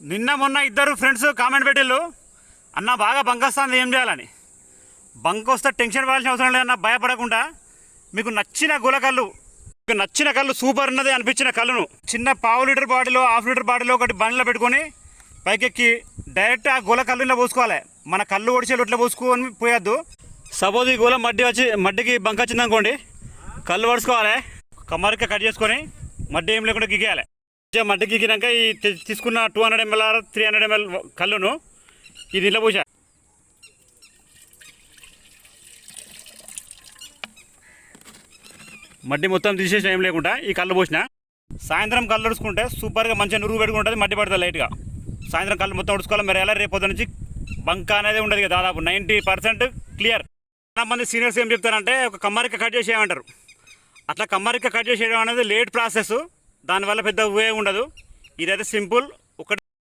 నిన్న మొన్న ఇద్దరు ఫ్రెండ్స్ కామెంట్ పెట్టిళ్ళు అన్న బాగా బంక్ వస్తుంది ఏం చేయాలని? బంక్ వస్తే టెన్షన్ పడాల్సిన అవసరం లేదన్న భయపడకుండా మీకు నచ్చిన గులకల్లు మీకు నచ్చిన కళ్ళు సూపర్ ఉన్నది అనిపించిన కళ్ళును చిన్న పావు లీటర్ బాటిలో హాఫ్ లీటర్ బాటిలో ఒకటి బండిలో పెట్టుకొని పైకెక్కి డైరెక్ట్ ఆ గుల కళ్ళులో పోసుకోవాలి. మన కళ్ళు ఒడిచేలు ఇట్లా పోసుకొని పోయొద్దు. సపోజ్ ఈ గుల మడ్డి వచ్చి మడ్డికి బంక్ వచ్చింది అనుకోండి కళ్ళు పడుచుకోవాలి కమ్మరిక కట్ చేసుకొని మడ్డి ఏం లేకుండా గిగేయాలి. మంచిగా ఈ తీసుకున్న two hundred ML or three hundred ML కళ్ళును ఇది ఇంట్లో పోసా. మడ్డి మొత్తం తీసేసిన ఏం లేకుండా ఈ కళ్ళు పోసిన. సాయంత్రం కళ్ళు ఉడుచుకుంటే సూపర్గా మంచిగా నురుగు పెట్టుకుంటుంది మడ్డి పడుతుంది లైట్గా. సాయంత్రం కళ్ళు మొత్తం ఉడుచుకోవాలి మరి ఎలా రేపు నుంచి బంక అనేది ఉండదు కదా దాదాపు నైంటీ పర్సెంట్ క్లియర్ చాలా మంది సీనియర్స్ ఏం చెప్తారంటే ఒక కమ్మరిక కట్ చేసేయమంటారు అట్లా కమ్మరిక కట్ చేసేయడం అనేది లేట్ ప్రాసెస్ దానివల్ల పెద్ద ఉపయోగం ఉండదు. ఇదైతే సింపుల్. ఒకటి